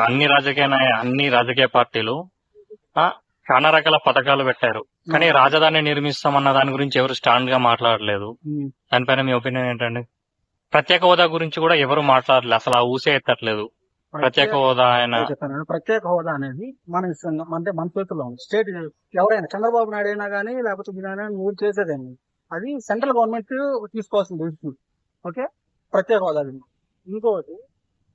అన్ని రాజకీయ నాయ- అన్ని రాజకీయ పార్టీలు చాలా రకాల పథకాలు పెట్టారు. కానీ రాజధాని నిర్మిస్తామన్న దాని గురించి ఎవరు స్టాండ్గా మాట్లాడలేదు. దానిపైన మీ ఒపీనియన్ ఏంటండి? ప్రత్యేక హోదా గురించి కూడా ఎవరు మాట్లాడలేదు. అసలు ఆ ఊసే ఎత్తట్లేదు. ప్రత్యేక హోదా ఆయన ప్రత్యేక హోదా అనేది మన అంటే మన చేతుల్లో ఉంది. స్టేట్ ఎవరైనా చంద్రబాబు నాయుడు అయినా కానీ లేకపోతే నువ్వు చేసేదేమి అది సెంట్రల్ గవర్నమెంట్ తీసుకోవాల్సిన ఓకే? ప్రత్యేక హోదా అది.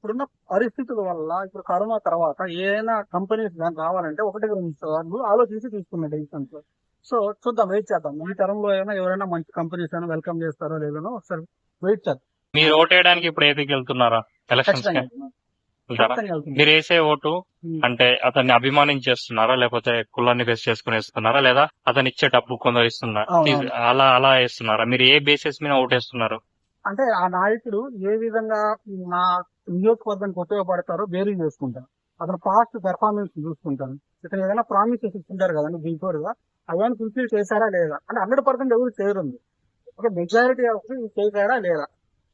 ఇప్పుడున్న పరిస్థితుల వల్ల ఇప్పుడు కరోనా తర్వాత ఏదైనా కంపెనీస్ కానీ రావాలంటే ఒకటి రెండు సార్లు ఆలోచించి తీసుకున్న డెసిషన్స్. సో చూద్దాం వెయిట్ చేద్దాం. ఈ తరంలో అయినా ఎవరైనా మంచి కంపెనీస్ అయినా వెల్కమ్ చేస్తారో లేదో ఒకసారి వెయిట్ చేద్దాం. మీరు ఓటేయడానికి ఇప్పుడు ఏపీకి వెళ్తున్నారా? ఎలక్షన్స్. మీరు వేసే ఓటు. అంటే అతన్ని అభిమానించేస్తున్నారా? లేకపోతే కులాన్ని బేస్ చేసుకుని వేస్తున్నారా? లేదా అతను ఇచ్చే డబ్బు కొందరు ఇస్తున్నారా. అలా అలా వేస్తున్నారా? మీరు ఏ బేసిస్ మీద ఓటేస్తున్నారు అంటే ఆ నాయకుడు ఏ విధంగా నా నియోజకవర్గానికి ఉపయోగపడతారో బేరీ చేసుకుంటాను అతను పాస్ట్ పెర్ఫార్మెన్స్ చూసుకుంటాను ఇతను ఏదైనా ప్రామిసెస్ ఇస్తుంటారు కదండి బిఫోర్గా అవన్నీ ఫుల్ఫిల్ చేశారా లేదా? అంటే హండ్రెడ్ పర్సెంట్ ఎవరు చేయరుంది ఒక మెజారిటీ ఆఫ్ చేశారా లేదా?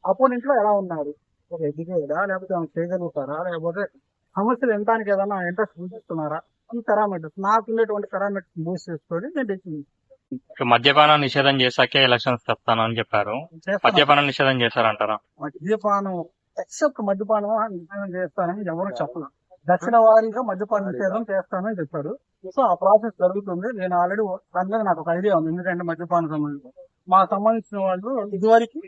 అపోనెంట్లో ఎలా ఉన్నారు? ఒక ఎడ్యుకేటా లేకపోతే చేయగలుగుతారా? లేకపోతే సమస్యలు ఎంతానికి ఏదైనా ఇంట్రెస్ట్ చూపిస్తున్నారా? ఈ పారామీటర్స్ నాకు ఉండేటువంటి పారామీటర్స్ బూస్ చేసుకొని నేను డెసిషన్ మద్యపానం నిషేధం చేశాకే ఎలక్షన్స్ వస్తాను అని చెప్పారు. మద్యపానం నిషేధం చేశారంటారా? మద్యపానం ఎక్సెప్ట్ మద్యపానం నిషేధం చేస్తానని ఎవరు చెప్పలేదు దక్షిణ వారీగా మద్యపాన నిషేధం చేస్తానని చెప్పారు. సో ఆ ప్రాసెస్ జరుగుతుంది. నేను ఆల్రెడీ దాని మీద నాకు ఒక ఐడియా ఉంది. ఎందుకంటే మద్యపాన సంబంధించి. మా సంబంధించిన వాళ్ళు ఇదివరకు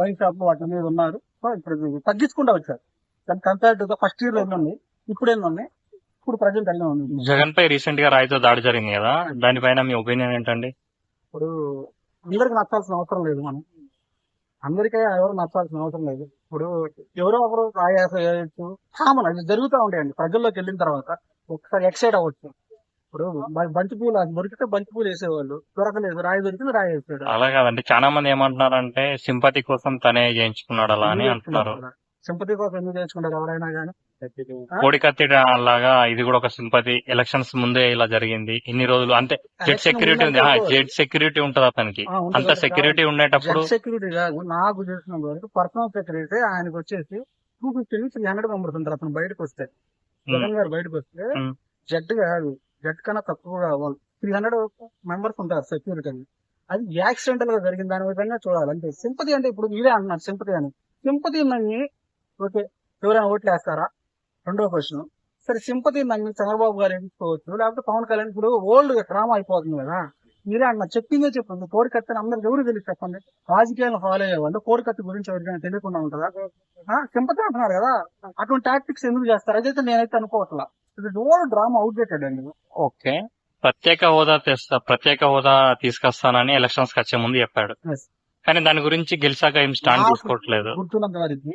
వైన్ షాప్ వాటి మీద ఉన్నారు. సో ఇప్పుడు తగ్గించుకుంటూ వచ్చారు. దాని కంపేర్ టు ఫస్ట్ ఇయర్ ఎన్ని ఉన్నాయి ఇప్పుడు ఎన్ని ఉన్నాయి ఇప్పుడు ప్రజెంట్ అన్నీ ఉంది? జగన్ పై రీసెంట్గా రాయితో దాడి జరిగింది కదా. దానిపైన మీ ఒపీనియన్ ఏంటండి? ఇప్పుడు అందరికి నచ్చాల్సిన అవసరం లేదు మనం. అందరికీ ఎవరు నచ్చాల్సిన అవసరం లేదు. ఇప్పుడు ఎవరో ఒకరు ఆయాస కామన్ అది జరుగుతూ ఉంటాయండి. ప్రజల్లోకి వెళ్ళిన తర్వాత ఒకసారి ఎక్సైడ్ అవ్వచ్చు. ఇప్పుడు బంతి పూలు దొరికితే బంతి పూలు వేసేవాళ్ళు. దొరకలేదు. రాయి దొరికింది రాయి వేసాడు అలా కాదండి. చాలా మంది ఏమంటున్నారంటే సింపతి కోసం తనే చేయించుకున్నాడు అలా అని అంటున్నారు. సింపతి కోసం ఎందుకు చేసుకుంటారు ఎవరైనా కానీ కోడి కత్తి లాగా ఇది కూడా ఒక సింపతి. ఎలక్షన్స్ ముందే ఇలా జరిగింది. ఇన్ని రోజులు అంటే జెడ్ సెక్యూరిటీ ఉంది. జెడ్ సెక్యూరిటీ ఉంటది అతనికి. అంత సెక్యూరిటీ ఉండేటప్పుడు సెక్యూరిటీ కాదు. నాకు తెలిసిన వరకు పర్సనల్ సెక్యూరిటీ ఆయనకు వచ్చేసి టూ ఫిఫ్టీ నుంచి త్రీ హండ్రెడ్ మెంబర్స్ ఉంటారు అతను బయటకు వస్తే. జగన్ గారు బయటకు వస్తే. జడ్ కాదు. జడ్ కన్నా తక్కువగా వాళ్ళు త్రీ హండ్రెడ్ మెంబర్స్ ఉంటారు సెక్యూరిటీ అది యాక్సిడెంటల్గా జరిగిన దాని విధంగా చూడాలి. అంటే సింపతి అంటే ఇప్పుడు మీరే అంటున్నారు సింపతి అని. సింపతి నన్ను ఓకే ఎవరైనా ఓట్లు వేస్తారా? రెండో క్వశ్చన్ సరే సింపతి నన్ను చంద్రబాబు గారు ఎంచుకోవచ్చు లేకపోతే పవన్ కళ్యాణ్ ఇప్పుడు ఓల్డ్ డ్రామా అయిపోతుంది కదా. మీరే అన్న చెప్పిందే చెప్పండి. కోరికత్తిని అందరికి ఎవరు తెలియదు చెప్పండి? రాజకీయాలను ఫాలో అయ్యేవాళ్ళు కోరికత్తి గురించి ఎవరికైనా తెలియకుండా ఉంటుందా? సింపతి అంటున్నారు కదా. అటువంటి టాక్టిక్స్ ఎందుకు చేస్తారు? అదైతే నేనైతే అనుకోవట్లా. ఇది ఓల్డ్ డ్రామా అవుట్డేటెడ్ అండి ఓకే. ప్రత్యేక హోదా తెస్తా ప్రత్యేక హోదా తీసుకొస్తానని ఎలక్షన్స్ వచ్చే ముందు చెప్పాడు. కానీ దాని గురించి గెలిచాక ఏం స్టాండ్ నాకు తీసుకోవట్లేదు. గుర్తున్నంత వారికి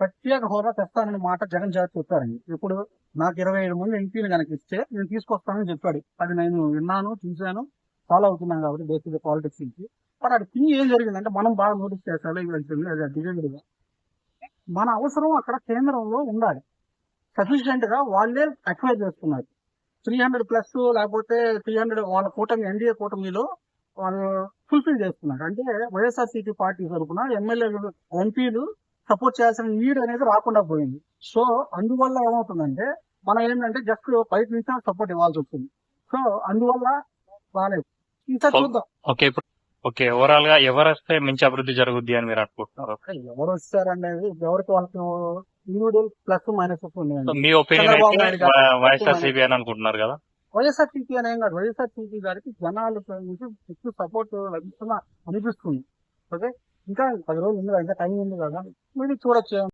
ప్రత్యేక హోదా తెస్తానని మాట జగన్ జాతి చెప్పారండి. ఇప్పుడు నాకు ఇరవై ఏడు మంది ఎంపీలు కనుక ఇస్తే నేను తీసుకొస్తానని చెప్పాడు. అది నేను విన్నాను చూశాను ఫాలో అవుతున్నాను కాబట్టి బేసిక్ పాలిటిక్స్ నుంచి. బట్ అది థింగ్ ఏం జరిగిందంటే మనం బాగా నోటీస్ చేస్తాలో ఇవి అది మన అవసరం అక్కడ కేంద్రంలో ఉండాలి. సఫిషియెంట్గా వాళ్ళే అక్వైర్ చేస్తున్నారు. త్రీ హండ్రెడ్ ప్లస్ లేకపోతే త్రీ హండ్రెడ్ వాళ్ళ కూటమి ఎన్డీఏ కూటమిలో వాళ్ళు ఫుల్ఫిల్ చేస్తున్నారు. అంటే వైఎస్ఆర్సీపీ పార్టీ తరఫున ఎమ్మెల్యేలు ఎంపీలు సపోర్ట్ చేయాల్సిన నీడ్ అనేది రాకుండా పోయింది. సో అందువల్ల ఏమవుతుందంటే మనం ఏంటంటే జస్ట్ బయట నుంచి సపోర్ట్ ఇవ్వాల్సి వస్తుంది. సో అందువల్ల బాగాలేదు ఓ- చూద్దాం. ఓకే ఇప్పుడు ఓకే ఓవరాల్గా ఎవరు వస్తే మంచి అభివృద్ధి జరుగుద్ది అని మీరు అనుకుంటున్నారు? ఎవరు వస్తారనేది ఎవరికి వాళ్ళకి ఇండివిజువల్ ప్లస్ మైనస్ మీ ఒపీనియన్ వైఎస్ఆర్ సిబి అని అనుకుంటున్నారు కదా? వైఎస్ఆర్ సిపి అనే కాదు. వైఎస్ఆర్ సిపి గారికి జనాలు నుంచి ఎక్కువ సపోర్ట్ లభిస్తున్న అనిపిస్తుంది. ఓకే? ఇంకా పది రోజులు ఉంది కదా ఇంకా టైం ఉంది కదా మీరు చూడొచ్చు